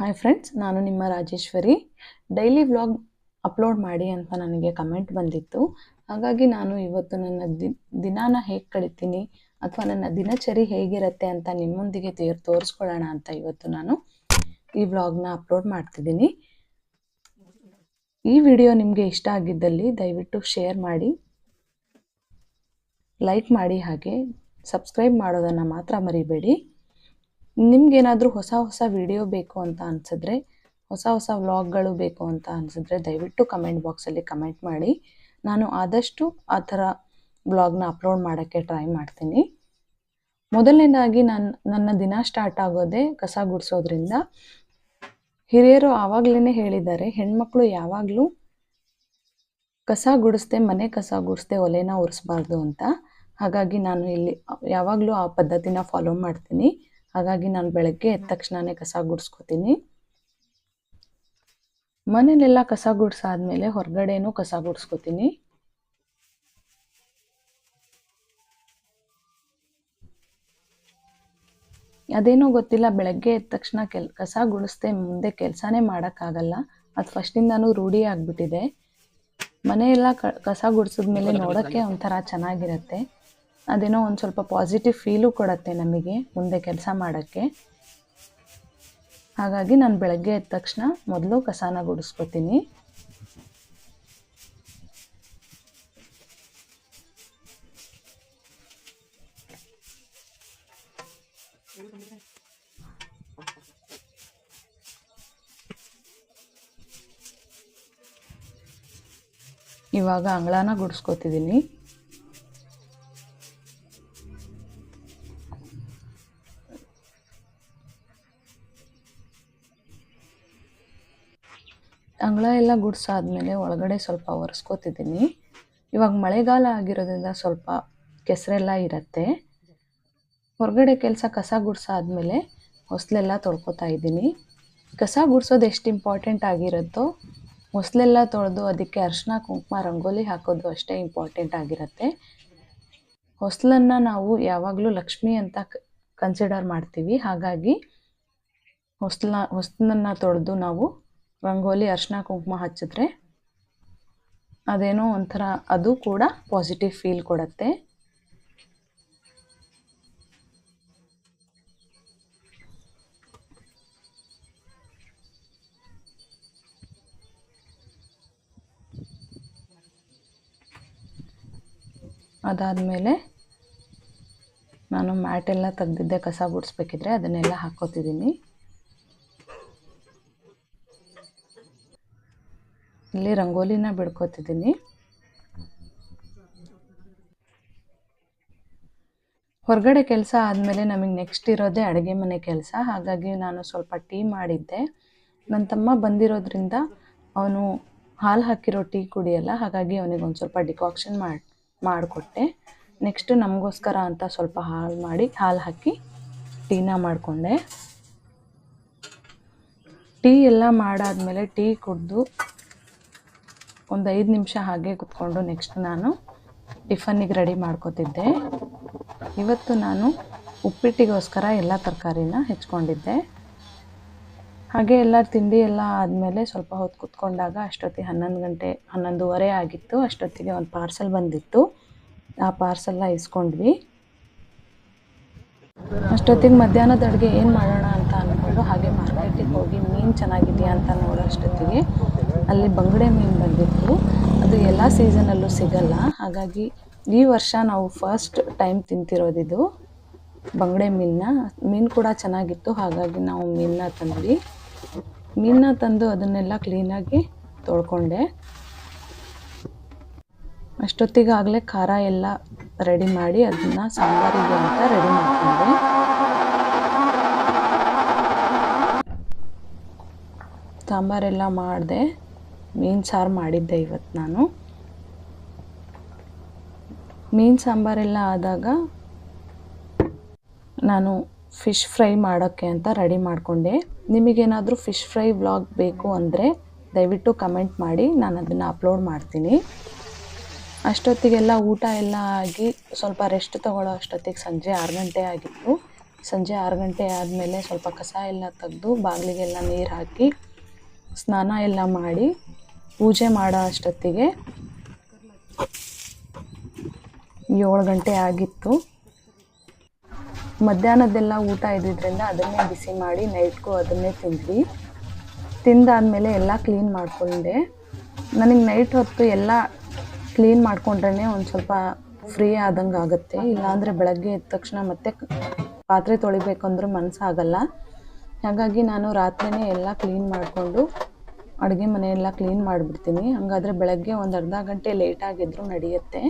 Hi friends ನಾನು ನಿಮ್ಮ Rajeshwari. Daily vlog upload ಮಾಡಿ ಅಂತ ನನಗೆ ಕಮೆಂಟ್ ಬಂದಿತ್ತು. ಹಾಗಾಗಿ ನಾನು ಇವತ್ತು ನನ್ನ ದಿನಾನ ಹೇಗೆ ಕಳಿತೀನಿ ಅಥವಾ ನನ್ನ ದಿನಚರಿ ಹೇಗಿರುತ್ತೆ ಅಂತ ನಿಮ್ಮೊಂದಿಗೆ ತೇರ್, ತೋರಿಸ್ಕೊಳ್ಳೋಣ ಅಂತ ಇವತ್ತು ನಾನು ಈ ವ್ಲಾಗ್ನ ಅಪ್ಲೋಡ್ ಮಾಡ್ತಿದ್ದೀನಿ. ಈ ವಿಡಿಯೋ ನಿಮಗೆ ಇಷ್ಟ ಆಗಿದ್ದಲ್ಲಿ ದಯವಿಟ್ಟು ಶೇರ್ ಮಾಡಿ ಲೈಕ್ ಮಾಡಿ ಹಾಗೆ ಸಬ್ಸ್ಕ್ರೈಬ್ ಮಾಡೋದನ್ನು ಮಾತ್ರ ಮರಿಬೇಡಿ. ನಿಮ್ಗೇನಾದರೂ ಹೊಸ ಹೊಸ ವಿಡಿಯೋ ಬೇಕು ಅಂತ ಅನಿಸಿದ್ರೆ, ಹೊಸ ಹೊಸ ವ್ಲಾಗ್ಗಳು ಬೇಕು ಅಂತ ಅನಿಸಿದ್ರೆ ದಯವಿಟ್ಟು ಕಮೆಂಟ್ ಬಾಕ್ಸಲ್ಲಿ ಕಮೆಂಟ್ ಮಾಡಿ. ನಾನು ಆದಷ್ಟು ಆ ಥರ ವ್ಲಾಗ್ನ ಅಪ್ಲೋಡ್ ಮಾಡೋಕ್ಕೆ ಟ್ರೈ ಮಾಡ್ತೀನಿ. ಮೊದಲನೇದಾಗಿ ನನ್ನ ನನ್ನ ದಿನ ಸ್ಟಾರ್ಟ್ ಆಗೋದೇ ಕಸ ಗುಡಿಸೋದ್ರಿಂದ. ಹಿರಿಯರು ಆವಾಗಲೇ ಹೇಳಿದ್ದಾರೆ, ಹೆಣ್ಮಕ್ಳು ಯಾವಾಗಲೂ ಕಸ ಗುಡಿಸ್ದೆ, ಮನೆ ಕಸ ಗುಡಿಸ್ದೆ, ಒಲೆನ ಉರಿಸ್ಬಾರ್ದು ಅಂತ. ಹಾಗಾಗಿ ನಾನು ಇಲ್ಲಿ ಯಾವಾಗಲೂ ಆ ಪದ್ಧತಿನ ಫಾಲೋ ಮಾಡ್ತೀನಿ. ಹಾಗಾಗಿ ನಾನು ಬೆಳಗ್ಗೆ ಎದ್ದ ತಕ್ಷಣನೇ ಕಸ ಗುಡಿಸ್ಕೋತೀನಿ. ಮನೇಲೆಲ್ಲ ಕಸ ಗುಡಿಸಾದ್ಮೇಲೆ ಹೊರಗಡೆನೂ ಕಸ ಗುಡಿಸ್ಕೋತೀನಿ. ಅದೇನೋ ಗೊತ್ತಿಲ್ಲ, ಬೆಳಗ್ಗೆ ಎದ್ದ ತಕ್ಷಣ ಕೆಲ್, ಕಸ ಗುಡಿಸ್ದೆ ಮುಂದೆ ಕೆಲಸನೇ ಮಾಡೋಕ್ಕಾಗಲ್ಲ. ಅದು ಫಸ್ಟಿಂದನೂ ರೂಢಿ ಆಗಿಬಿಟ್ಟಿದೆ. ಮನೆಯೆಲ್ಲ ಕ, ಕಸ ಗುಡಿಸಿದ್ಮೇಲೆ ನೋಡೋಕ್ಕೆ ಒಂಥರ ಚೆನ್ನಾಗಿರುತ್ತೆ. ಅದೇನೋ ಒಂದು ಸ್ವಲ್ಪ ಪಾಸಿಟಿವ್ ಫೀಲು ಕೊಡುತ್ತೆ ನಮಗೆ ಮುಂದೆ ಕೆಲಸ ಮಾಡೋಕ್ಕೆ. ಹಾಗಾಗಿ ನಾನು ಬೆಳಗ್ಗೆ ಎದ್ದ ತಕ್ಷಣ ಮೊದಲು ಕಸಾನ ಗುಡಿಸ್ಕೊತೀನಿ. ಇವಾಗ ಅಂಗಳಾನ ಗುಡಿಸ್ಕೊತಿದ್ದೀನಿ ಅಂಗಳ ಎಲ್ಲ ಗುಡಿಸಾದ್ಮೇಲೆ ಒಳಗಡೆ ಸ್ವಲ್ಪ ಒರೆಸ್ಕೋತಿದ್ದೀನಿ. ಇವಾಗ ಮಳೆಗಾಲ ಆಗಿರೋದ್ರಿಂದ ಸ್ವಲ್ಪ ಕೆಸರೆಲ್ಲ ಇರುತ್ತೆ. ಹೊರಗಡೆ ಕೆಲಸ ಕಸ ಗುಡಿಸಾದ್ಮೇಲೆ ಹೊಸಲೆಲ್ಲ ತೊಳ್ಕೊತಾ ಇದ್ದೀನಿ. ಕಸ ಗುಡಿಸೋದು ಎಷ್ಟು ಇಂಪಾರ್ಟೆಂಟ್ ಆಗಿರುತ್ತೋ ಹೊಸಲೆಲ್ಲ ತೊಳೆದು ಅದಕ್ಕೆ ಅರಿಶಿನ ಕುಂಕುಮ, ರಂಗೋಲಿ ಹಾಕೋದು ಅಷ್ಟೇ ಇಂಪಾರ್ಟೆಂಟ್ ಆಗಿರುತ್ತೆ. ಹೊಸಲನ್ನು ನಾವು ಯಾವಾಗಲೂ ಲಕ್ಷ್ಮಿ ಅಂತ ಕನ್ಸಿಡರ್ ಮಾಡ್ತೀವಿ. ಹಾಗಾಗಿ ಹೊಸಲ ಹೊಸ್ಲನ್ನು ತೊಳೆದು ನಾವು ರಂಗೋಲಿ ಅರ್ಶಿನ ಕುಂಕುಮ ಹಚ್ಚಿದ್ರೆ ಅದೇನೋ ಒಂಥರ, ಅದು ಕೂಡ ಪಾಸಿಟಿವ್ ಫೀಲ್ ಕೊಡುತ್ತೆ. ಅದಾದಮೇಲೆ ನಾನು ಮ್ಯಾಟೆಲ್ಲ ತೆಗ್ದಿದ್ದೆ ಕಸ ಗುಡಿಸ್ಬೇಕಿದ್ರೆ ಅದನ್ನೆಲ್ಲ ಹಾಕ್ಕೋತಿದ್ದೀನಿ. ಇಲ್ಲಿ ರಂಗೋಲಿನ ಬಿಡ್ಕೋತಿದ್ದೀನಿ. ಹೊರಗಡೆ ಕೆಲಸ ಆದಮೇಲೆ ನಮಗೆ ನೆಕ್ಸ್ಟ್ ಇರೋದೇ ಅಡುಗೆ ಮನೆ ಕೆಲಸ. ಹಾಗಾಗಿ ನಾನು ಸ್ವಲ್ಪ ಟೀ ಮಾಡಿದ್ದೆ. ನನ್ನ ತಮ್ಮ ಬಂದಿರೋದ್ರಿಂದ ಅವನು ಹಾಲು ಹಾಕಿರೋ ಟೀ ಕುಡಿಯಲ್ಲ, ಹಾಗಾಗಿ ಅವನಿಗೆ ಒಂದು ಸ್ವಲ್ಪ ಡಿಕಾಕ್ಷನ್ ಮಾಡಿ, ಮಾಡಿಕೊಟ್ಟೆ. ನೆಕ್ಸ್ಟು ನಮಗೋಸ್ಕರ ಅಂತ ಸ್ವಲ್ಪ ಹಾಲು ಮಾಡಿ, ಹಾಲು ಹಾಕಿ ಟೀನ ಮಾಡಿಕೊಂಡೆ. ಟೀ ಎಲ್ಲ ಮಾಡಾದಮೇಲೆ ಟೀ ಕುಡಿದು ಒಂದು ಐದು ನಿಮಿಷ ಹಾಗೆ ಕುತ್ಕೊಂಡು ನೆಕ್ಸ್ಟ್ ನಾನು ಟಿಫನ್ನಿಗೆ ರೆಡಿ ಮಾಡ್ಕೋತಿದ್ದೆ. ಇವತ್ತು ನಾನು ಉಪ್ಪಿಟ್ಟಿಗೋಸ್ಕರ ಎಲ್ಲ ತರಕಾರಿನ ಹೆಚ್ಕೊಂಡಿದ್ದೆ. ಹಾಗೆ ಎಲ್ಲ ತಿಂಡಿ ಎಲ್ಲ ಆದಮೇಲೆ ಸ್ವಲ್ಪ ಹೊತ್ತು ಕುತ್ಕೊಂಡಾಗ ಅಷ್ಟೊತ್ತಿಗೆ ಹನ್ನೊಂದು ಗಂಟೆ, ಹನ್ನೊಂದುವರೆ ಆಗಿತ್ತು. ಅಷ್ಟೊತ್ತಿಗೆ ಒಂದು ಪಾರ್ಸೆಲ್ ಬಂದಿತ್ತು. ಆ ಪಾರ್ಸೆಲ್ಲ ಇಸ್ಕೊಂಡ್ವಿ. ಅಷ್ಟೊತ್ತಿಗೆ ಮಧ್ಯಾಹ್ನದ ಅಡುಗೆ ಏನು ಮಾಡೋಣ ಅಂದ್ಕೊಂಡು ಹಾಗೆ ಮಾರ್ಕೆಟಿಗೆ ಹೋಗಿ ಮೀನು ಚೆನ್ನಾಗಿದೆಯಾ ಅಂತ ನೋಡೋ ಅಷ್ಟೊತ್ತಿಗೆ ಅಲ್ಲಿ ಬಂಗಡೆ ಮೀನು ಬಂದಿತ್ತು. ಅದು ಎಲ್ಲ ಸೀಸನಲ್ಲೂ ಸಿಗಲ್ಲ. ಹಾಗಾಗಿ ಈ ವರ್ಷ ನಾವು ಫಸ್ಟ್ ಟೈಮ್ ತಿಂತಿರೋದಿದು ಬಂಗಡೆ ಮೀನನ್ನ. ಮೀನು ಕೂಡ ಚೆನ್ನಾಗಿತ್ತು, ಹಾಗಾಗಿ ನಾವು ಮೀನನ್ನ ತಂದ್ವಿ. ಮೀನನ್ನ ತಂದು ಅದನ್ನೆಲ್ಲ ಕ್ಲೀನಾಗಿ ತೊಳ್ಕೊಂಡೆ. ಅಷ್ಟೊತ್ತಿಗಾಗಲೇ ಖಾರ ಎಲ್ಲ ರೆಡಿ ಮಾಡಿ, ಅದನ್ನು ಸಾಂಬಾರಿಗೆ ಅಂತ ರೆಡಿ ಮಾಡಿಕೊಂಡೆ. ಸಾಂಬಾರೆಲ್ಲ ಮಾಡಿದೆ. ಮೀನು ಸಾರು ಮಾಡಿದ್ದೆ ಇವತ್ತು ನಾನು. ಮೀನು ಸಾಂಬಾರೆಲ್ಲ ಆದಾಗ ನಾನು ಫಿಶ್ ಫ್ರೈ ಮಾಡೋಕ್ಕೆ ಅಂತ ರೆಡಿ ಮಾಡಿಕೊಂಡೆ. ನಿಮಗೇನಾದರೂ ಫಿಶ್ ಫ್ರೈ ವ್ಲಾಗ್ ಬೇಕು ಅಂದರೆ ದಯವಿಟ್ಟು ಕಮೆಂಟ್ ಮಾಡಿ, ನಾನು ಅದನ್ನು ಅಪ್ಲೋಡ್ ಮಾಡ್ತೀನಿ. ಅಷ್ಟೊತ್ತಿಗೆಲ್ಲ ಊಟ ಎಲ್ಲ ಆಗಿ ಸ್ವಲ್ಪ ರೆಸ್ಟ್ ತೊಗೊಳ್ಳೋ ಅಷ್ಟೊತ್ತಿಗೆ ಸಂಜೆ ಆರು ಗಂಟೆ ಆಗಿತ್ತು. ಸಂಜೆ ಆರು ಗಂಟೆ ಆದಮೇಲೆ ಸ್ವಲ್ಪ ಕಸ ಎಲ್ಲ ತೆಗೆದು ಬಾಗಿಲಿಗೆಲ್ಲ ನೀರು ಹಾಕಿ ಸ್ನಾನ ಎಲ್ಲ ಮಾಡಿ ಪೂಜೆ ಮಾಡೋ ಅಷ್ಟೊತ್ತಿಗೆ ಏಳು ಗಂಟೆ ಆಗಿತ್ತು. ಮಧ್ಯಾಹ್ನದ್ದೆಲ್ಲ ಊಟ ಇದ್ದಿದ್ದರಿಂದ ಅದನ್ನೇ ಬಿಸಿ ಮಾಡಿ ನೈಟ್ಗೂ ಅದನ್ನೇ ತಿಂದ್ವಿ. ತಿಂದಾದಮೇಲೆ ಎಲ್ಲ ಕ್ಲೀನ್ ಮಾಡಿಕೊಂಡೆ. ನನಗೆ ನೈಟ್ ಹೊತ್ತು ಎಲ್ಲ ಕ್ಲೀನ್ ಮಾಡಿಕೊಂಡ್ರೇ ಒಂದು ಸ್ವಲ್ಪ ಫ್ರೀ ಆದಂಗೆ ಆಗುತ್ತೆ ಇಲ್ಲಾಂದರೆ ಬೆಳಗ್ಗೆ ಎದ್ದ ತಕ್ಷಣ ಮತ್ತೆ ಪಾತ್ರೆ ತೊಳಿಬೇಕಂದ್ರೂ ಮನಸ್ಸಾಗಲ್ಲ ಹಾಗಾಗಿ ನಾನು ರಾತ್ರಿನೇ ಎಲ್ಲ ಕ್ಲೀನ್ ಮಾಡಿಕೊಂಡು ಅಡುಗೆ ಮನೆಯೆಲ್ಲ ಕ್ಲೀನ್ ಮಾಡಿಬಿಡ್ತೀನಿ. ಹಾಗಾದರೆ ಬೆಳಗ್ಗೆ ಒಂದು ಅರ್ಧ ಗಂಟೆ ಲೇಟಾಗಿದ್ರೂ ನಡೆಯುತ್ತೆ.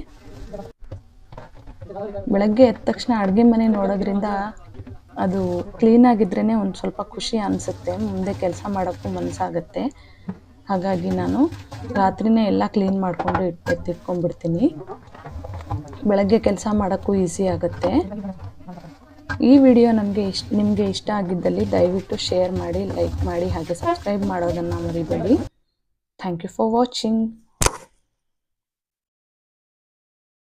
ಬೆಳಗ್ಗೆ ಎದ್ದ ತಕ್ಷಣ ಅಡುಗೆ ಮನೆ ನೋಡೋದ್ರಿಂದ ಅದು ಕ್ಲೀನಾಗಿದ್ರೇ ಒಂದು ಸ್ವಲ್ಪ ಖುಷಿ ಅನಿಸುತ್ತೆ. ಮುಂದೆ ಕೆಲಸ ಮಾಡೋಕ್ಕೂ ಮನಸ್ಸಾಗುತ್ತೆ ಹಾಗಾಗಿ ನಾನು ರಾತ್ರಿನೇ ಎಲ್ಲ ಕ್ಲೀನ್ ಮಾಡಿಕೊಂಡು ಇಟ್ಬಿಡ್ತೀನಿ ಬೆಳಗ್ಗೆ ಕೆಲಸ ಮಾಡೋಕ್ಕೂ ಈಸಿ ಆಗುತ್ತೆ. ಈ ವಿಡಿಯೋ ನಮಗೆ ಇಷ್ಟ ನಿಮಗೆ ಇಷ್ಟ ಆಗಿದ್ದಲ್ಲಿ ದಯವಿಟ್ಟು ಶೇರ್ ಮಾಡಿ ಲೈಕ್ ಮಾಡಿ ಹಾಗೆ ಸಬ್ಸ್ಕ್ರೈಬ್ ಮಾಡೋದನ್ನು ಮರಿಬೇಡಿ. Thank you for watching